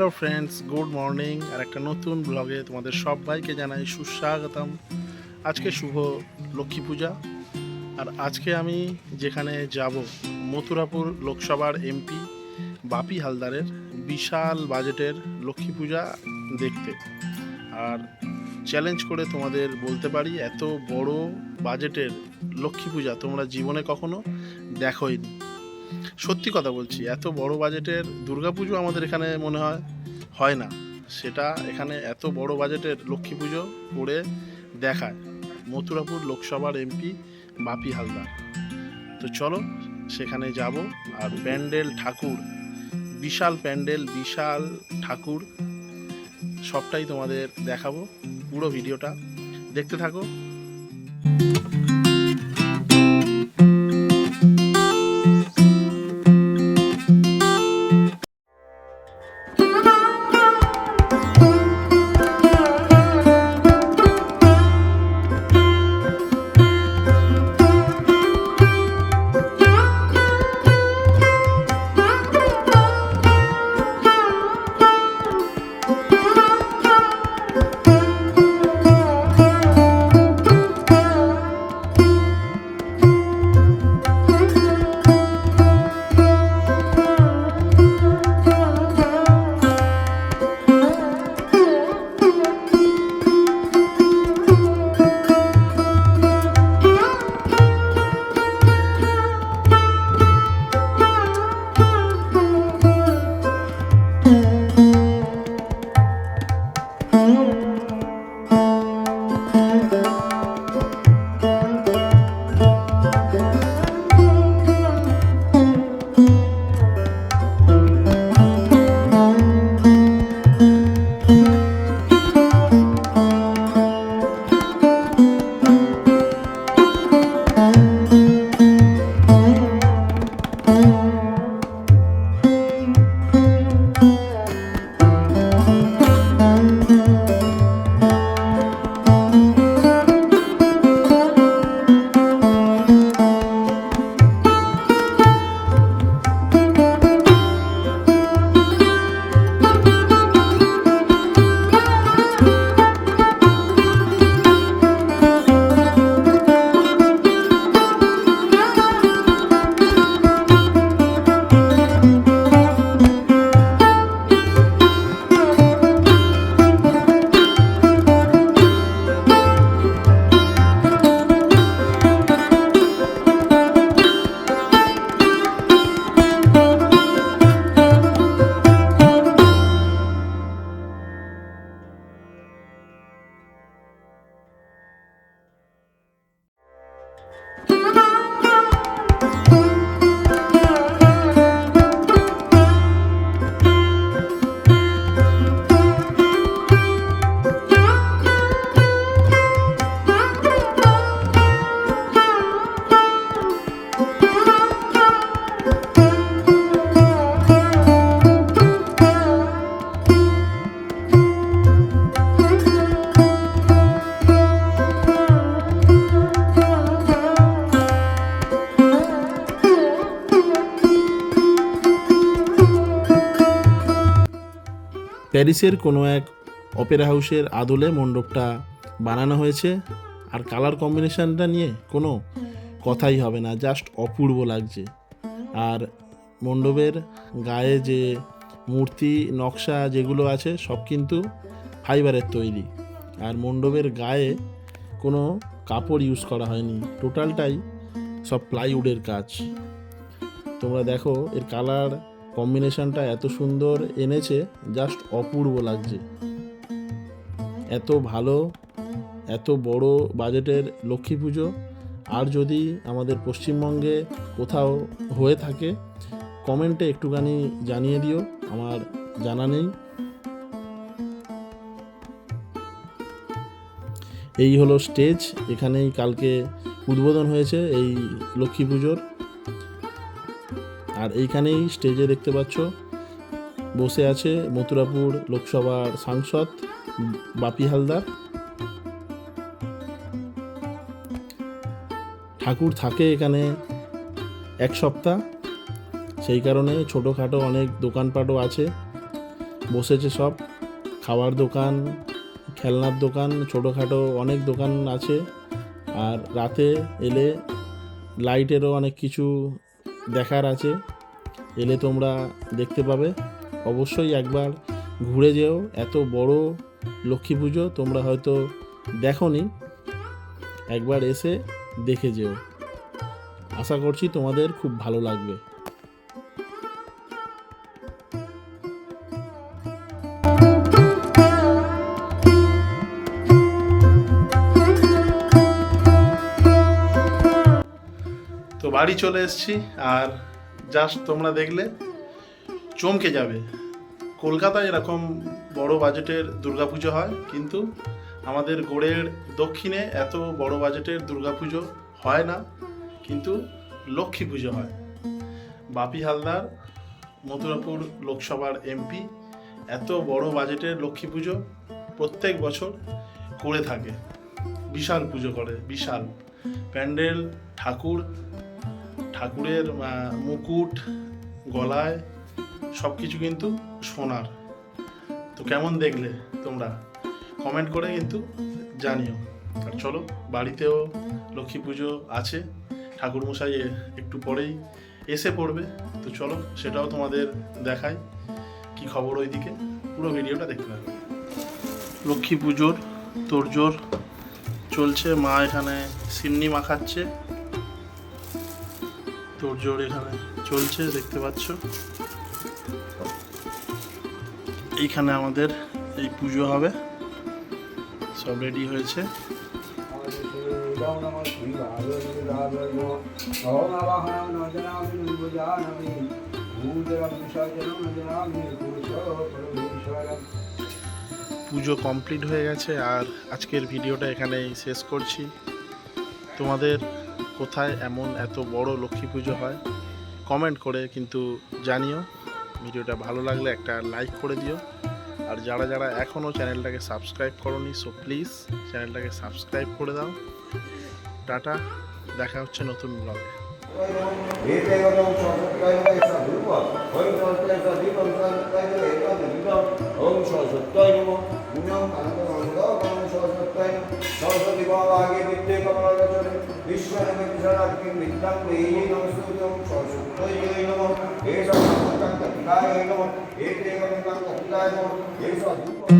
Hello friends good morning আর একটা নতুন ব্লগে তোমাদের সবাইকে জানাই সুস্বাগতম। আজকে শুভ লক্ষ্মী পূজা। আর আজকে আমি যেখানে যাব, মথুরাপুর লোকসভার এমপি বাপি হালদারের বিশাল বাজেটের লক্ষ্মী পূজা দেখতে। আর চ্যালেঞ্জ করে তোমাদের বলতে পারি, এত বড় বাজেটের লক্ষ্মী পূজা তোমরা জীবনে কখনো দেখোইনি। সত্যি কথা বলছি, এত বড় বাজেটের দুর্গাপুজো আমাদের এখানে মনে হয় হয় না। সেটা এখানে এত বড় বাজেটের লক্ষ্মী পুজো করে দেখায়। মথুরাপুর লোকসভার এমপি বাপি হালদার। তো চলো, সেখানে যাব আর প্যান্ডেল ঠাকুর, বিশাল প্যান্ডেল, বিশাল ঠাকুর, সবটাই তোমাদের দেখাবো পুরো ভিডিওটা। দেখতে থাকো। প্যারিসের কোনো এক অপেরা হাউসের আদলে মণ্ডপটা বানানো হয়েছে। আর কালার কম্বিনেশনটা নিয়ে কোনো কথাই হবে না, জাস্ট অপূর্ব লাগছে। আর মণ্ডপের গায়ে যে মূর্তি, নকশা যেগুলো আছে, সব কিন্তু ফাইবারের তৈরি। আর মণ্ডপের গায়ে কোনো কাপড় ইউজ করা হয়নি। টোটালটাই সব প্লাইউডের কাজ। তোমরা দেখো, এর কালার কম্বিনেশনটা এত সুন্দর এনেছে, জাস্ট অপূর্ব লাগছে। এত ভালো, এত বড় বাজেটের লক্ষ্মী পুজো, আর যদি আমাদের পশ্চিমবঙ্গে কোথাও হয়ে থাকে, কমেন্টে একটুখানি জানিয়ে দিও, আমার জানা নেই। এই হলো স্টেজ, এখানেই কালকে উদ্বোধন হয়েছে এই লক্ষ্মী পুজোর। আর এইখানেই স্টেজে দেখতে পাচ্ছ, বসে আছে মথুরাপুর লোকসভার সাংসদ বাপি হালদার। ঠাকুর থাকে এখানে এক সপ্তাহ, সেই কারণে ছোটোখাটো অনেক দোকানপাটও আছে। বসেছে সব খাবার দোকান, খেলনার দোকান, ছোটোখাটো অনেক দোকান আছে। আর রাতে এলে লাইটেরও অনেক কিছু দেখার আছে। এলে তোমরা দেখতে পাবে। অবশ্যই একবার ঘুরে যেও। এত বড় লক্ষ্মী পুজো তোমরা হয়তো দেখোনি। একবার এসে দেখে যেও। আশা করছি তোমাদের খুব ভালো লাগবে। তো বাড়ি চলে এসেছি। আর জাস্ট তোমরা দেখলে চমকে যাবে। কলকাতায় এরকম বড় বাজেটের দুর্গাপুজো হয়, কিন্তু আমাদের গোড়ের দক্ষিণে এত বড় বাজেটের দুর্গাপুজো হয় না, কিন্তু লক্ষ্মী পুজো হয়। বাপি হালদার, মথুরাপুর লোকসভার এমপি, এত বড় বাজেটের লক্ষ্মী পুজো প্রত্যেক বছর করে থাকে। বিশাল পুজো করে, বিশাল। প্যান্ডেল, ঠাকুর ঠাকুরের মুকুট, গলায় সব কিছু কিন্তু সোনার। তো কেমন দেখলে তোমরা? কমেন্ট করে কিন্তু জানিও। আর চলো, বাড়িতেও লক্ষ্মী পুজো আছে। ঠাকুরমশাই একটু পরেই এসে পড়বে। তো চলো, সেটাও তোমাদের দেখাই কি খবর ওইদিকে। পুরো ভিডিওটা দেখতে থাকবে লক্ষ্মী পুজোর তোড়জোড় চলছে। মা এখানে সিন্নি মাখাচ্ছে। তোড়জোড় এখানে চলছে, দেখতে পাচ্ছ? এইখানে আমাদের এই পুজো হবে। সব রেডি হয়েছে। পুজো কমপ্লিট হয়ে গেছে, আর আজকের ভিডিওটা এখানেই শেষ করছি। তোমাদের কোথায় এমন এত বড় লক্ষ্মী পুজো হয় কমেন্ট করে কিন্তু জানিও ভিডিওটা ভালো লাগলে একটা লাইক করে দিও আর যারা যারা এখনও চ্যানেলটাকে সাবস্ক্রাইব করনি সো প্লিজ চ্যানেলটাকে সাবস্ক্রাইব করে দাও টাটা দেখা হচ্ছে নতুন ব্লগে বিশ্বরূপ